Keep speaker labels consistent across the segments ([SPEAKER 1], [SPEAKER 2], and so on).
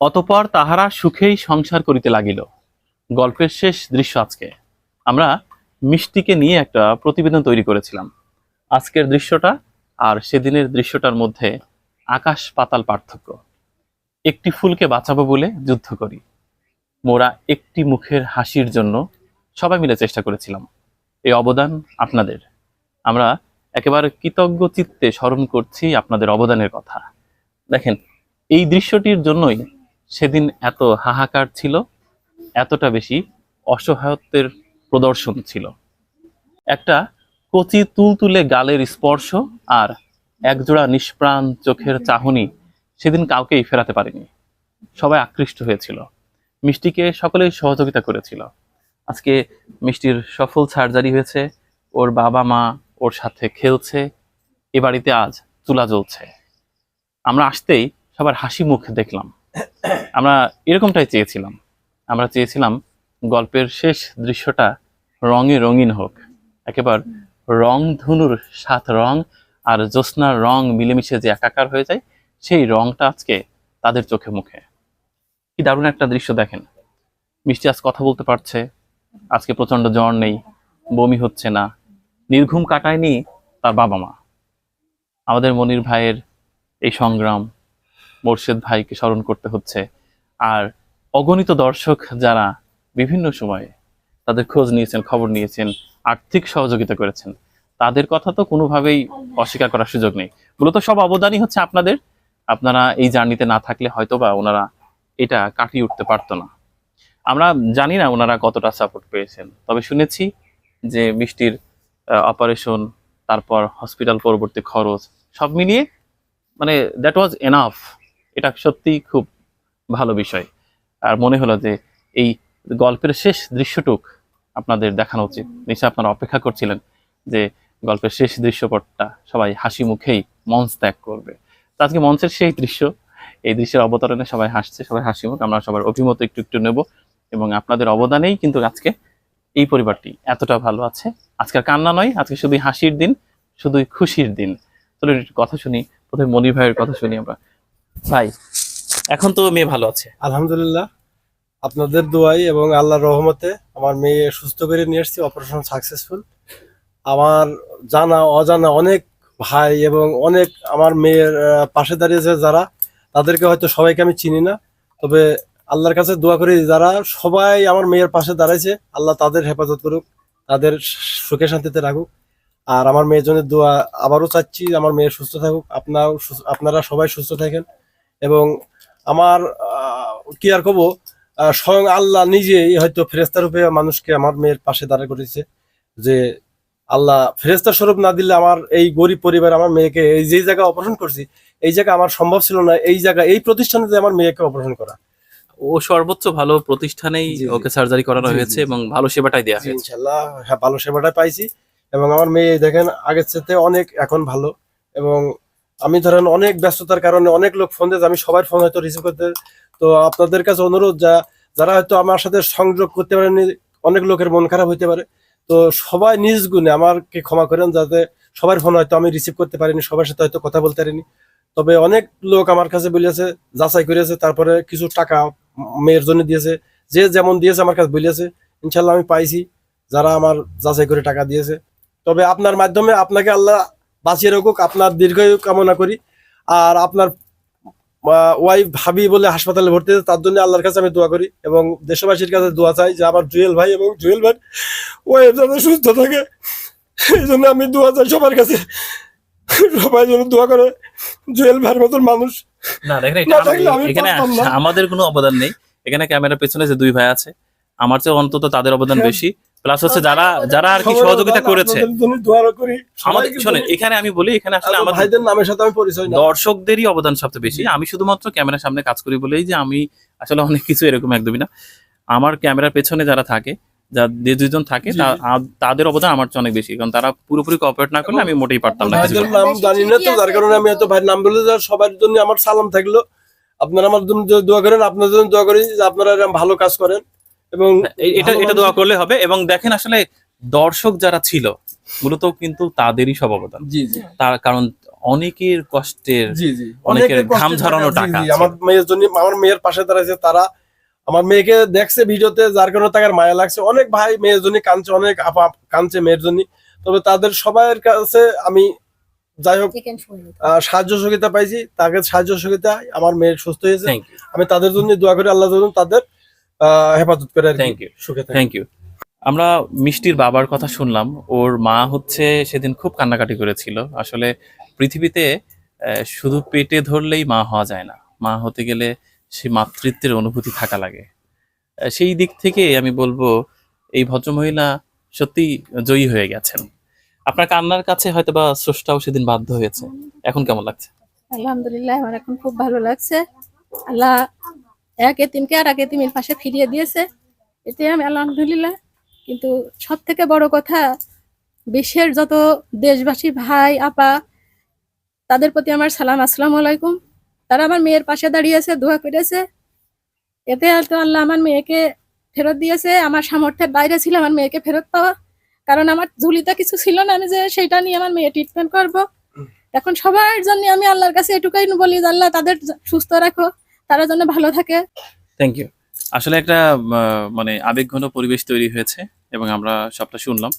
[SPEAKER 1] অতপর তাহারা সুখেই সংসার করিতে লাগিল। গল্পের শেষ দৃশ্য আজকে। আমরা মিষ্টিকে নিয়ে একটা প্রতিবেদন তৈরি করেছিলাম। আজকের দৃশ্যটা আর সেদিনের দৃশ্যটার মধ্যে আকাশ পাতাল পার্থক্য। একটি ফুলকে বাঁচাবো বলে যুদ্ধ করি। মোরা একটি মুখের হাসির জন্য সবাই মিলে চেষ্টা করেছিলাম। এই অবদান আপনাদের। আমরা একেবারে কৃতজ্ঞ চিত্তে স্মরণ করছি আপনাদের অবদানের কথা। দেখেন, এই দৃশ্যটির জন্যই সেদিন এত হাহাকার ছিল, এতটা বেশি অসহায়ত্বের প্রদর্শন ছিল। একটা কচি তুলতুলে গালের স্পর্শ আর একজোড়া নিষ্প্রাণ চোখের চাহনি সেদিন কাউকেই ফেরাতে পারেনি। সবাই আকৃষ্ট হয়েছিল। মিষ্টিকে সকলেই সহযোগিতা করেছিল। আজকে মিষ্টির সফল সার্জারি হয়েছে, ওর বাবা মা ওর সাথে খেলছে, এ বাড়িতে আজ চুলা জ্বলছে। আমরা আসতেই সবার হাসি মুখ দেখলাম। আমরা এরকমটাই চেয়েছিলাম। আমরা চেয়েছিলাম গল্পের শেষ দৃশ্যটা রঙে রঙিন হোক। একেবারে রং ধনুর সাত রং আর জ্যোৎস্নার রং মিলেমিশে যে একাকার হয়ে যায়, সেই রংটা আজকে তাদের চোখে মুখে। কি দারুণ একটা দৃশ্য দেখেন। মিষ্টি আজ কথা বলতে পারছে, আজকে প্রচণ্ড জ্বর নেই, বমি হচ্ছে না, নির্ঘুম কাটায়নি তার বাবা মা। আমাদের মনির ভাইয়ের এই সংগ্রাম মোর্শেদ ভাইকে স্মরণ করতে হচ্ছে। আর অগণিত দর্শক যারা বিভিন্ন সময়ে তাদের খোঁজ নিয়েছেন, খবর নিয়েছেন, আর্থিক সহযোগিতা করেছেন, তাদের কথা তো কোনোভাবেই অস্বীকার করার সুযোগ নেই। মূলত সব অবদানই হচ্ছে আপনাদের। আপনারা এই জার্নিতে না থাকলে হয়তো বা ওনারা এটা কাটিয়ে উঠতে পারতো না। আমরা জানি না ওনারা কতটা সাপোর্ট পেয়েছেন। তবে শুনেছি যে মিষ্টির অপারেশন তারপর হসপিটাল পরবর্তী খরচ, সব মিলিয়ে মানে দ্যাট ওয়াজ এনাফ এটা সত্যিই খুব ভালো বিষয়। আর মনে হলো যে এই গল্পের শেষ দৃশ্যটুক আপনাদের দেখানো উচিত। নিশ্চয় আপনারা অপেক্ষা করছিলেন যে গল্পের শেষ দৃশ্যপটটা সবাই হাসি মুখেই মঞ্চ ত্যাগ করবে। তো আজকে মঞ্চের সেই দৃশ্য, এই দৃশ্যের অবতরণে সবাই হাসছে, সবাই হাসি মুখ, আমরা সবার অভিমত একটু একটু নেব এবং আপনাদের অবদানেই কিন্তু আজকে এই পরিবারটি এতটা ভালো আছে। আজকের কান্না নয়, আজকে শুধু হাসির দিন, শুধুই খুশির দিন। চলুন একটু কথা শুনি, প্রথমে মনির ভাইয়ের কথা শুনি আমরা। ভাই, এখন তো মেয়ে ভালো আছে।
[SPEAKER 2] আলহামদুলিল্লাহ। আপনাদের দোয়াই এবং আল্লাহর রহমতে আমার মেয়ে সুস্থ করে নিয়ে এসেছি অপারেশন সাকসেসফুল আমার জানা, অজানা অনেক ভাই এবং অনেক আমার মেয়ের পাশে দাঁড়িয়েছে যারা, তাদেরকে হয়তো সবাইকে আমি চিনি না। তবে আল্লাহর কাছে দোয়া করি, যারা সবাই আমার মেয়ের পাশে দাঁড়াইছে, আল্লাহ তাদের হেফাজত করুক, তাদের সুখে শান্তিতে রাখুক। আর আমার মেয়ের জন্য দোয়া আবারও চাচ্ছি, আমার মেয়ে সুস্থ থাকুক আপনার আপনারা সবাই সুস্থ থাকেন। এবং আমার কি আর কব স্বয়ং আল্লাহ নিজেই হয়তো ফেরেস্তা রূপে মানুষকে আমার মেয়ের পাশে দাঁড়া করেছে যে আল্লাহ ফেরেস্তা স্বরূপ না দিলে আমার এই গরিব পরিবার আমার মেয়েকে এই যে জায়গায় অপারেশন করছি এই জায়গা আমার সম্ভব ছিল না এই জায়গা এই প্রতিষ্ঠানে আমার মেয়েকে অপারেশন করা।
[SPEAKER 1] ও সর্বোচ্চ ভালো প্রতিষ্ঠানেই। ওকে সার্জারি করানো হয়েছে এবং ভালো সেবাটাই দেওয়া হয়েছে।
[SPEAKER 2] ইনশাল্লাহ হ্যাঁ ভালো সেবাটাই পাইছি এবং আমার মেয়ে দেখেন আগের সাথে অনেক এখন ভালো এবং আমি ধরেন অনেক ব্যস্ততার কারণে অনেক লোক ফোন দিয়েছে আমি সবার ফোন হয়তো রিসিভ করতে তো আপনাদের কাছে অনুরোধ যা, যারা হয়তো আমার সাথে সংযোগ করতে পারেনি অনেক লোকের মন খারাপ হইতে পারে। তো সবাই নিজ গুণে আমাকে ক্ষমা করেন যাতে সবার ফোন হয়তো আমি রিসিভ করতে পারিনি, সবার সাথে হয়তো কথা বলতে পারিনি। তবে অনেক লোক আমার কাছে বলেছে যাচাই করেছে তারপরে কিছু টাকা মেয়ের জন্য দিয়েছে। যে যেমন দিয়েছে আমার কাছে বলেছে ইনশাল্লাহ আমি পাইছি। যারা আমার যাচাই করে টাকা দিয়েছে। তবে আপনার মাধ্যমে আপনাকে আল্লাহ বাঁচিয়ে রাখুক আপনার দীর্ঘায়ু কামনা করি। আর আপনার ওয়াইফ ভাবি বলে হাসপাতালে ভর্তি আছে তার জন্য আল্লাহর কাছে আমি দোয়া করি এবং দেশবাসীর কাছে দোয়া চাই যে আমার জুয়েল ভাই এবং জুয়েল ভাই ওয়াইফ যাতে সুস্থ থাকে। এই জন্য আমি দোয়া চাই সবার কাছে। সবাই যেন দোয়া করে জুয়েল ভাইয়ের মতন মানুষ।
[SPEAKER 1] না দেখেন এখানে আমাদের কোনো অবদান নেই। এখানে ক্যামেরার পেছনে যে দুই ভাই আছে আমার চেয়ে অন্তত তাদের অবদান
[SPEAKER 2] হ্যাঁ।
[SPEAKER 1] বেশি। প্লাস হচ্ছে যারা যারা আর কি সহযোগিতা করেছে। আমাদের শোনেন এখানে আমি বলি এখানে আসলে
[SPEAKER 2] আমার
[SPEAKER 1] আমাদের
[SPEAKER 2] ভাইদের নামের সাথে আমি পরিচয়
[SPEAKER 1] দর্শকদেরই অবদান সবচেয়ে বেশি। আমি শুধুমাত্র ক্যামেরার সামনে কাজ করি বলেই যে আমি আসলে অনেক কিছু এরকম একদমই না। আমার ক্যামেরার পেছনে যারা থাকে যা যে দুজন থাকে তাদের অবদান আমার চেয়ে অনেক বেশি কারণ তারা পুরোপুরি কোঅপারেট না করলে আমি মোটেই পারতাম না।
[SPEAKER 2] নাম জানি না তো যার কারণে আমি এত ভাইয়ের নাম বলে সবার জন্য আমার সালাম থাকল। আপনারা আমার জন্য দোয়া করেন আপনাদের জন্য দোয়া করি যে আপনারা এরকম ভালো কাজ করেন। এবং
[SPEAKER 1] এটা এটা দোয়া করলে হবে এবং দেখেন আসলে দর্শক যারা ছিল মূলত কিন্তু তাদেরই সব অবদান।
[SPEAKER 2] জি জি।
[SPEAKER 1] তার কারণ অনেকের কষ্টের
[SPEAKER 2] জি জি।
[SPEAKER 1] অনেকের ঘাম ঝরানো
[SPEAKER 2] টাকা। আমার মেয়ের জন্য আমার মেয়ের পাশে দাঁড়াইছে তারা। আমার মেয়েকে দেখছে ভিডিওতে যার কারণে তাকে মায়া লাগছে। অনেক ভাই মেয়ের জন্য কাঁদছে অনেক আপা কাঁদছে মেয়ের জন্য। তবে তাদের সবার কাছে আমি যাই হোক আহ, সাহায্য সহযোগিতা পাইছি। তাকে সাহায্য সহযোগিতা আমার মেয়ের সুস্থ হয়েছে। আমি তাদের জন্য দোয়া করি আল্লাহ যেন তাদের হেফাজত করে আর কি,
[SPEAKER 1] Thank you.
[SPEAKER 2] সুখে
[SPEAKER 1] থ্যাংক ইউ আমরা মিষ্টির বাবার কথা শুনলাম। ওর মা হচ্ছে সেদিন খুব কান্নাকাটি করেছিল। আসলে পৃথিবীতে আহ, শুধু পেটে ধরলেই মা হওয়া যায় না। মা হতে গেলে সে মাতৃত্বের অনুভূতি থাকা লাগে। সেই দিক থেকে আমি বলব এই ভদ্রমহিলা সত্যি জয়ী হয়ে গেছেন। আপনার কান্নার কাছে হয়তো বা স্রষ্টাও সেদিন বাধ্য হয়েছে। এখন কেমন লাগছে?
[SPEAKER 3] আলহামদুলিল্লাহ আমার এখন খুব ভালো লাগছে। আল্লাহ এক এতিমকে আর এক এতিমের পাশে ফিরিয়ে দিয়েছে। এতে আমি আলহামদুলিল্লাহ। কিন্তু সব থেকে বড় কথা, বিশ্বের যত দেশবাসী, ভাই, আপা, তাদের প্রতি আমার সালাম, আসসালাম আলাইকুম। তারা আমার মেয়ের পাশে দাঁড়িয়েছে, দোয়া করেছে। এতে হয়তো আল্লাহ আমার মেয়েকে ফেরত দিয়েছে। আমার সামর্থ্যের বাইরে ছিল আমার মেয়েকে ফেরত পাওয়া। কারণ আমার ঝুলিতে কিছু ছিল না, আমি যে সেটা নিয়ে আমার মেয়ে ট্রিটমেন্ট করব। এখন সবার জন্য আমি আল্লাহর কাছে এটুকুই বলি আল্লাহ তাদের সুস্থ রাখো। তারা যেন ভালো থাকে।
[SPEAKER 1] থ্যাংক ইউ আসলে একটা আহ, মানে আবেগঘন পরিবেশ তৈরি হয়েছে এবং আমরা সবটা শুনলাম।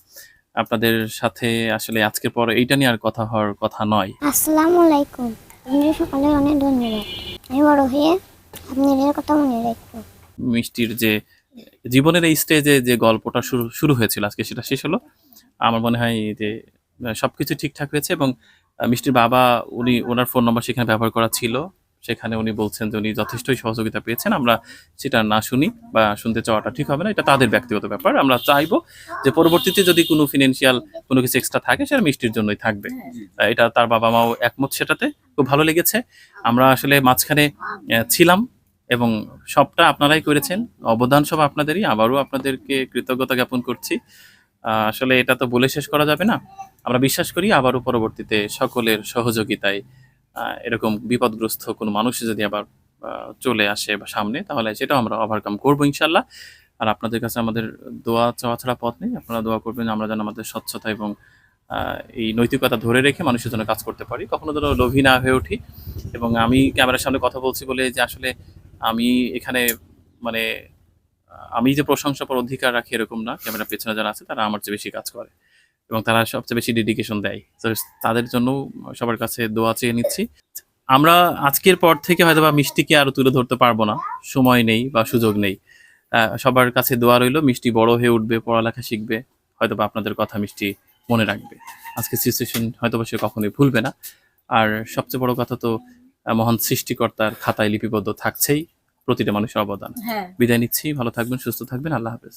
[SPEAKER 1] আপনাদের সাথে আসলে আজকের পর এইটা নিয়ে আর কথা হওয়ার কথা নয়।
[SPEAKER 4] আসসালামু আলাইকুম আপনাদের সকালে অনেক ধন্যবাদ। আমি বড় হয়ে আপনাদের কথা মনে রাখব।
[SPEAKER 1] মিষ্টির যে জীবনের এই স্টেজে যে গল্পটা শুরু শুরু হয়েছিল আজকে সেটা শেষ হলো। আমার মনে হয় যে সবকিছু ঠিকঠাক হয়েছে এবং মিষ্টির বাবা উনি ওনার ফোন নাম্বার সেখানে ব্যবহার করা ছিল। সেখানে উনি বলছেন যে উনি যথেষ্টই সহযোগিতা পেয়েছেন। আমরা সেটা না শুনি বা শুনতে চাওয়াটা ঠিক হবে না। এটা তাদের ব্যক্তিগত ব্যাপার। আমরা চাইব যে পরবর্তীতে যদি কোনো ফিনান্সিয়াল কোনো কিছু এক্সট্রা থাকে সেটা মিষ্টির জন্যই থাকবে। এটা তার বাবা মাও একমত সেটাতে। খুব ভালো লেগেছে। আমরা আসলে মাঝখানে ছিলাম এবং সবটা আপনারাই করেছেন। অবদান সব আপনাদেরই। আবারও আপনাদেরকে কৃতজ্ঞতা জ্ঞাপন করছি। আহ, আসলে এটা তো বলে শেষ করা যাবে না। আমরা বিশ্বাস করি আবারও পরবর্তীতে সকলের সহযোগিতায় এরকম বিপদগ্রস্ত কোনো মানুষ যদি আবার চলে আসে বা সামনে, তাহলে সেটাও আমরা ওভারকাম করব ইনশাল্লাহ আর আপনাদের কাছে আমাদের দোয়া চাওয়া ছাড়া পথ নেই। আপনারা দোয়া করবেন আমরা যেন আমাদের স্বচ্ছতা এবং এই নৈতিকতা ধরে রেখে মানুষের জন্য কাজ করতে পারি। কখনো ধরো লোভী না হয়ে উঠি। এবং আমি ক্যামেরার সামনে কথা বলছি বলে যে আসলে আমি এখানে মানে আমি যে প্রশংসা পাওয়ার অধিকার রাখি এরকম না। ক্যামেরা পেছনে যারা আছে তারা আমার চেয়ে বেশি কাজ করে। এবং তারা সবচেয়ে বেশি ডেডিকেশন দেয়। তো তাদের জন্য সবার কাছে দোয়া চেয়ে নিচ্ছি। আমরা আজকের পর থেকে হয়তো বা মিষ্টিকে আরও তুলে ধরতে পারব না। সময় নেই বা সুযোগ নেই। সবার কাছে দোয়া রইল মিষ্টি বড় হয়ে উঠবে পড়ালেখা শিখবে হয়তো বা আপনাদের কথা মিষ্টি মনে রাখবে। আজকে সিচুয়েশন হয়তো বা সে কখনোই ভুলবে না। আর সবচেয়ে বড় কথা তো মহান সৃষ্টিকর্তার খাতায় লিপিবদ্ধ থাকছেই প্রতিটা মানুষের অবদান।
[SPEAKER 3] হ্যাঁ।
[SPEAKER 1] বিদায় নিচ্ছি ভালো থাকবেন সুস্থ থাকবেন আল্লাহ হাফেজ।